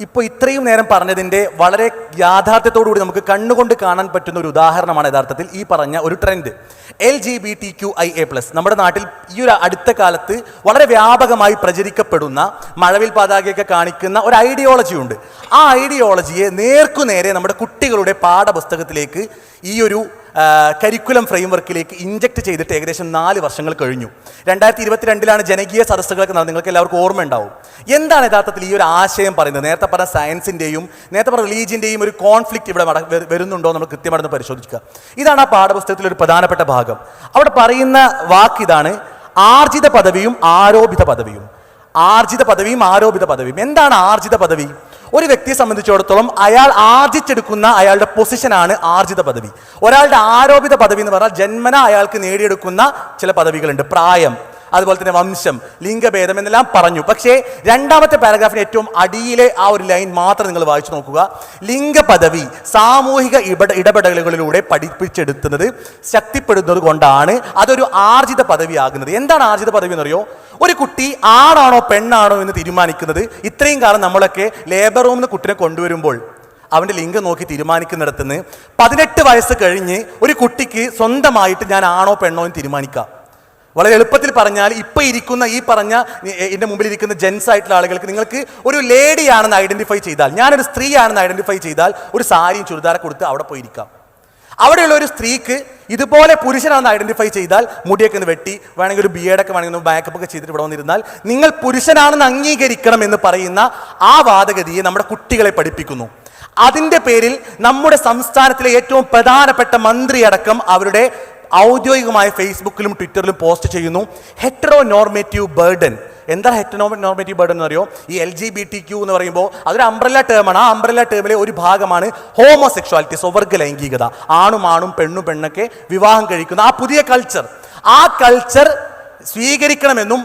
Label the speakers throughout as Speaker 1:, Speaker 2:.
Speaker 1: ഇപ്പോൾ ഇത്രയും നേരം പറഞ്ഞതിന്റെ വളരെ യാഥാർത്ഥ്യത്തോടുകൂടി നമുക്ക് കണ്ണുകൊണ്ട് കാണാൻ പറ്റുന്ന ഒരു ഉദാഹരണമാണ് യഥാർത്ഥത്തിൽ ഈ പറഞ്ഞ ഒരു trend L G B T Q I A plus നമ്മുടെ നാട്ടിൽ ഈ ഒരു അടുത്ത കാലത്ത് വളരെ വ്യാപകമായി പ്രചരിക്കപ്പെടുന്ന മഴവിൽ പതാകയൊക്കെ കാണിക്കുന്ന ഒരു ഐഡിയോളജി ഉണ്ട്. ആ ഐഡിയോളജിയെ നേർക്കുനേരെ നമ്മുടെ കുട്ടികളുടെ പാഠപുസ്തകത്തിലേക്ക് ഈ ഒരു കരിക്കുലം ഫ്രെയിംവർക്കിലേക്ക് ഇഞ്ചക്ട് ചെയ്തിട്ട് ഏകദേശം നാല് വർഷങ്ങൾ കഴിഞ്ഞു. രണ്ടായിരത്തി ഇരുപത്തിരണ്ടിലാണ് ജനകീയ സദസ്സുകളൊക്കെ നടന്നത്. നിങ്ങൾക്ക് എല്ലാവർക്കും ഓർമ്മ ഉണ്ടാവും എന്താണ് യഥാർത്ഥത്തിൽ ഈ ഒരു ആശയം പറയുന്നത്? നേരത്തെ പറഞ്ഞ സയൻസിന്റെയും നേരത്തെ പറഞ്ഞ റിലീജിയന്റെയും ഒരു കോൺഫ്ലിക്റ്റ് ഇവിടെ വരുന്നുണ്ടോ നമ്മൾ കൃത്യമായിട്ട് പരിശോധിക്കുക. ഇതാണ് ആ പാഠപുസ്തകത്തിൽ ഒരു പ്രധാനപ്പെട്ട ഭാഗം. അവിടെ പറയുന്ന വാക്ക് ഇതാണ് ആർജിത പദവിയും ആരോപിത പദവിയും. ആർജിത പദവിയും ആരോപിത പദവിയും. എന്താണ് ആർജിത പദവി? ഒരു വ്യക്തിയെ സംബന്ധിച്ചിടത്തോളം അയാൾ ആർജിച്ചെടുക്കുന്ന അയാളുടെ പൊസിഷനാണ് ആർജിത പദവി. ഒരാളുടെ ആരോപിത പദവി എന്ന് പറഞ്ഞാൽ ജന്മന അയാൾക്ക് നേടിയെടുക്കുന്ന ചില പദവികളുണ്ട്. പ്രായം അതുപോലെ തന്നെ വംശം ലിംഗഭേദം എന്നെല്ലാം പറഞ്ഞു. പക്ഷേ രണ്ടാമത്തെ പാരഗ്രാഫിന് ഏറ്റവും അടിയിലെ ആ ഒരു ലൈൻ മാത്രം നിങ്ങൾ വായിച്ചു നോക്കുക. ലിംഗപദവി സാമൂഹിക ഇട ഇടപെടലുകളിലൂടെ പഠിപ്പിച്ചെടുക്കുന്നത് ശക്തിപ്പെടുന്നത് കൊണ്ടാണ് അതൊരു ആർജിത പദവിയാകുന്നത്. എന്താണ് ആർജിത പദവി എന്നറിയോ? ഒരു കുട്ടി ആണാണോ പെണ്ണാണോ എന്ന് തീരുമാനിക്കുന്നത് ഇത്രയും കാലം നമ്മളൊക്കെ ലേബർ റൂമിൽ കുട്ടിനെ കൊണ്ടുവരുമ്പോൾ അവന്റെ ലിംഗം നോക്കി തീരുമാനിക്കുന്നിടത്തുനിന്ന് പതിനെട്ട് വയസ്സ് കഴിഞ്ഞ് ഒരു കുട്ടിക്ക് സ്വന്തമായിട്ട് ഞാൻ ആണോ പെണ്ണോ എന്ന് തീരുമാനിക്കാം. വളരെ എളുപ്പത്തിൽ പറഞ്ഞാൽ ഇപ്പൊ ഇരിക്കുന്ന ഈ പറഞ്ഞ എന്റെ മുമ്പിൽ ഇരിക്കുന്ന ജെൻസ് ആയിട്ടുള്ള ആളുകൾക്ക് നിങ്ങൾക്ക് ഒരു ലേഡി ആണെന്ന് ഐഡന്റിഫൈ ചെയ്താൽ ഞാനൊരു സ്ത്രീ ആണെന്ന് ഐഡന്റിഫൈ ചെയ്താൽ ഒരു സാരിയും ചുരിദാറൊക്കെ കൊടുത്ത് അവിടെ പോയിരിക്കാം അവിടെയുള്ള ഒരു സ്ത്രീക്ക് ഇതുപോലെ പുരുഷനാണെന്ന് ഐഡന്റിഫൈ ചെയ്താൽ മുടിയൊക്കെ ഒന്ന് വെട്ടി വേണമെങ്കിൽ ഒരു ബി എഡൊക്കെ വേണമെങ്കിൽ ഒന്ന് ബാക്കപ്പ് ഒക്കെ ചെയ്തിട്ട് ഇവിടെ വന്നിരുന്നാൽ നിങ്ങൾ പുരുഷനാണെന്ന് അംഗീകരിക്കണം എന്ന് പറയുന്ന ആ വാദഗതിയെ നമ്മുടെ കുട്ടികളെ പഠിപ്പിക്കുന്നു. അതിന്റെ പേരിൽ നമ്മുടെ സംസ്ഥാനത്തിലെ ഏറ്റവും പ്രധാനപ്പെട്ട മന്ത്രി അടക്കം അവരുടെ ഔദ്യോഗികമായ ഫേസ്ബുക്കിലും ട്വിറ്ററിലും പോസ്റ്റ് ചെയ്യുന്നു. Heteronormative burden. എന്താ ഹെറ്ററോ നോർമേറ്റീവ് ബേർഡൻ എന്ന് അറിയോ? ഈ L G B T Q എന്ന് പറയുമ്പോൾ അതൊരു അംബ്രല്ല ടേമാണ് ആ അംബ്രല്ല ടേമിലെ ഒരു ഭാഗമാണ് ഹോമോസെക്ഷുവാലിറ്റി സ്വവർഗ ലൈംഗികത ആണും ആണും പെണ്ണും പെണ്ണൊക്കെ വിവാഹം കഴിക്കുന്ന ആ പുതിയ കൾച്ചർ ആ കൾച്ചർ സ്വീകരിക്കണമെന്നും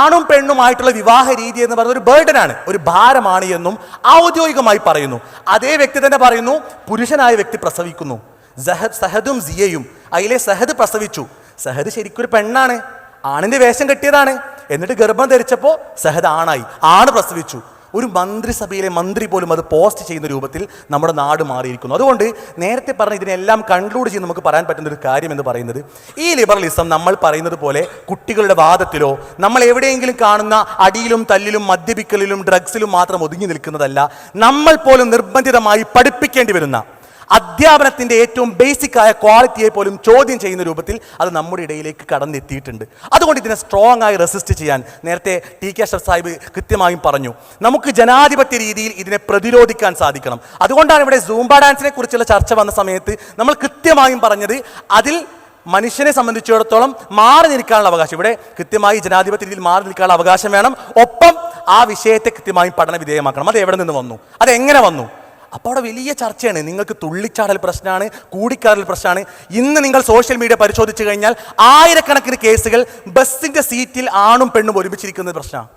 Speaker 1: ആണും പെണ്ണുമായിട്ടുള്ള വിവാഹ രീതി എന്ന് പറയുന്നത് ഒരു ബേർഡനാണ് ഒരു ഭാരമാണ് എന്നും ഔദ്യോഗികമായി പറയുന്നു. അതേ വ്യക്തി തന്നെ പറയുന്നു പുരുഷനായ വ്യക്തി പ്രസവിക്കുന്നു. സഹദ് സഹദും സിയയും. അതിലെ സഹദ് പ്രസവിച്ചു. സഹദ് ശരിക്കൊരു പെണ്ണാണ്. ആണിന്റെ വേഷം കെട്ടിയതാണ്. എന്നിട്ട് ഗർഭം ധരിച്ചപ്പോൾ സഹദ് ആണായി. ആണ് പ്രസവിച്ചു. ഒരു മന്ത്രിസഭയിലെ മന്ത്രി പോലും അത് പോസ്റ്റ് ചെയ്യുന്ന രൂപത്തിൽ നമ്മുടെ നാട് മാറിയിരിക്കുന്നു. അതുകൊണ്ട് നേരത്തെ പറഞ്ഞ ഇതിനെല്ലാം കൺക്ലൂഡ് ചെയ്ത് നമുക്ക് പറയാൻ പറ്റുന്ന ഒരു കാര്യം എന്ന് പറയുന്നത് ഈ ലിബറലിസം നമ്മൾ പറയുന്നത് പോലെ കുട്ടികളുടെ വാദത്തിലോ നമ്മൾ എവിടെയെങ്കിലും കാണുന്ന അടിയിലും തല്ലിലും മദ്യപിക്കലിലും ഡ്രഗ്സിലും മാത്രം ഒതുങ്ങി നിൽക്കുന്നതല്ല. നമ്മൾ പോലും നിർബന്ധിതമായി പഠിപ്പിക്കേണ്ടി വരുന്ന അധ്യാപനത്തിന്റെ ഏറ്റവും ബേസിക് ആയ ക്വാളിറ്റിയെ പോലും ചോദ്യം ചെയ്യുന്ന രൂപത്തിൽ അത് നമ്മുടെ ഇടയിലേക്ക് കടന്നെത്തിയിട്ടുണ്ട്. അതുകൊണ്ട് ഇതിനെ സ്ട്രോങ് ആയി റെസിസ്റ്റ് ചെയ്യാൻ നേരത്തെ ടി കെ അഷർ സാഹിബ് കൃത്യമായും പറഞ്ഞു. നമുക്ക് ജനാധിപത്യ രീതിയിൽ ഇതിനെ പ്രതിരോധിക്കാൻ സാധിക്കണം. അതുകൊണ്ടാണ് ഇവിടെ സൂംബ ഡാൻസിനെ കുറിച്ചുള്ള ചർച്ച വന്ന സമയത്ത് നമ്മൾ കൃത്യമായും പറഞ്ഞത് അതിൽ മനുഷ്യനെ സംബന്ധിച്ചിടത്തോളം മാറി നിൽക്കാനുള്ള അവകാശം. ഇവിടെ കൃത്യമായി ജനാധിപത്യ രീതിയിൽ മാറി നിൽക്കാനുള്ള അവകാശം വേണം. ഒപ്പം ആ വിഷയത്തെ കൃത്യമായും പഠന വിധേയമാക്കണം. അത് എവിടെ നിന്ന് വന്നു? അത് എങ്ങനെ വന്നു? അപ്പോൾ അവിടെ വലിയ ചർച്ചയാണ്. നിങ്ങൾക്ക് തുള്ളിച്ചാടൽ പ്രശ്നമാണ് കൂടിക്കാടൽ പ്രശ്നമാണ് ഇന്ന് നിങ്ങൾ സോഷ്യൽ മീഡിയ പരിശോധിച്ചു കഴിഞ്ഞാൽ ആയിരക്കണക്കിന് കേസുകൾ ബസ്സിന്റെ സീറ്റിൽ ആണും പെണ്ണും ഒരുമിച്ചിരിക്കുന്ന പ്രശ്നമാണ്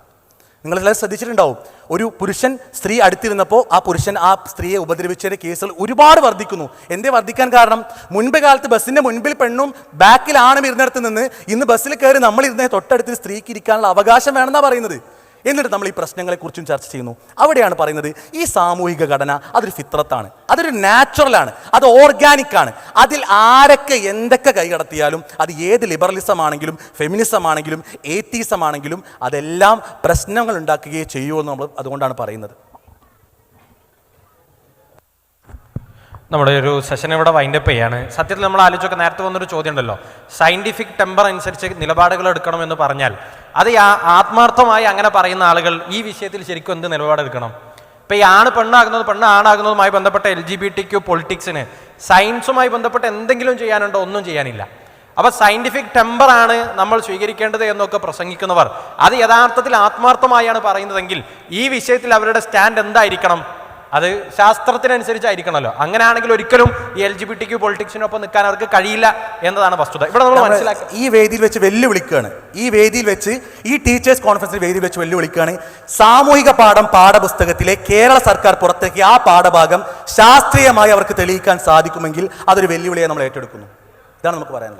Speaker 1: നിങ്ങൾ എല്ലാവരും ശ്രദ്ധിച്ചിട്ടുണ്ടാവും. ഒരു പുരുഷൻ സ്ത്രീ അടുത്തിരുന്നപ്പോൾ ആ പുരുഷൻ ആ സ്ത്രീയെ ഉപദ്രവിച്ചതിന്റെ കേസുകൾ ഒരുപാട് വർദ്ധിക്കുന്നു. എന്തേ വർദ്ധിക്കാൻ കാരണം? മുൻപ് കാലത്ത് ബസ്സിന്റെ മുൻപിൽ പെണ്ണും ബാക്കിൽ ആണും ഇരുന്നിടത്ത് നിന്ന് ഇന്ന് ബസ്സിൽ കയറി നമ്മൾ ഇരുന്ന തൊട്ടടുത്ത് സ്ത്രീക്ക് ഇരിക്കാനുള്ള അവകാശം വേണമെന്നാണ് പറയുന്നത്. എന്നിട്ട് നമ്മൾ ഈ പ്രശ്നങ്ങളെക്കുറിച്ചും ചർച്ച ചെയ്യുന്നു. അവിടെയാണ് പറയുന്നത് ഈ സാമൂഹിക ഘടന അതൊരു ഫിത്രത്താണ് അതൊരു നാച്ചുറലാണ് അത് ഓർഗാനിക്കാണ്. അതിൽ ആരൊക്കെ എന്തൊക്കെ കൈകടത്തിയാലും അത് ഏത് ലിബറലിസം ആണെങ്കിലും ഫെമിനിസം ആണെങ്കിലും ഏത്തീസം ആണെങ്കിലും അതെല്ലാം പ്രശ്നങ്ങൾ ഉണ്ടാക്കുകയേ ചെയ്യൂ എന്ന് നമ്മൾ അതുകൊണ്ടാണ് പറയുന്നത്.
Speaker 2: നമ്മുടെ ഒരു സെഷൻ ഇവിടെ വൈൻഡപ്പ് ചെയ്യാണ്. സത്യത്തിൽ നമ്മൾ ആലോചിച്ചൊക്കെ നേരത്തെ വന്നൊരു ചോദ്യം ഉണ്ടല്ലോ സയന്റിഫിക് ടെമ്പർ അനുസരിച്ച് നിലപാടുകൾ എടുക്കണം എന്ന് പറഞ്ഞാൽ അത് ആത്മാർത്ഥമായി അങ്ങനെ പറയുന്ന ആളുകൾ ഈ വിഷയത്തിൽ ശരിക്കും എന്ത് നിലപാടെടുക്കണം ഇപ്പൊ ഈ ആണ് പെണ്ണാകുന്നത് പെണ്ണ് ആണാകുന്നതുമായി ബന്ധപ്പെട്ട L G B T Q പൊളിറ്റിക്സിന് സയൻസുമായി ബന്ധപ്പെട്ട് എന്തെങ്കിലും ചെയ്യാനുണ്ടോ? ഒന്നും ചെയ്യാനില്ല. അപ്പൊ സയന്റിഫിക് ടെമ്പർ ആണ് നമ്മൾ സ്വീകരിക്കേണ്ടത് എന്നൊക്കെ പ്രസംഗിക്കുന്നവർ അത് യഥാർത്ഥത്തിൽ ആത്മാർത്ഥമായാണ് പറയുന്നതെങ്കിൽ ഈ വിഷയത്തിൽ അവരുടെ സ്റ്റാൻഡ് എന്തായിരിക്കണം? അത് ശാസ്ത്രത്തിനനുസരിച്ചായിരിക്കണമല്ലോ. അങ്ങനെയാണെങ്കിൽ ഒരിക്കലും ഈ L G B T Q പൊളിറ്റിക്സിനൊപ്പം നിൽക്കാൻ അവർക്ക് കഴിയില്ല എന്നതാണ് വസ്തുത. ഇവിടെ നമ്മൾ മനസ്സിലാക്കുക
Speaker 1: ഈ വേദിയിൽ വെച്ച് വെല്ലുവിളിക്കുകയാണ്. ഈ വേദിയിൽ വെച്ച് ഈ ടീച്ചേഴ്സ് കോൺഫറൻസിൽ വേദിയിൽ വെച്ച് വെല്ലുവിളിക്കുകയാണ്. സാമൂഹിക പാഠം പാഠപുസ്തകത്തിലെ കേരള സർക്കാർ പുറത്തേക്ക് ആ പാഠഭാഗം ശാസ്ത്രീയമായി അവർക്ക് തെളിയിക്കാൻ സാധിക്കുമെങ്കിൽ അതൊരു വെല്ലുവിളിയെ നമ്മൾ ഏറ്റെടുക്കുന്നു. ഇതാണ് നമുക്ക് പറയാനുള്ളത്.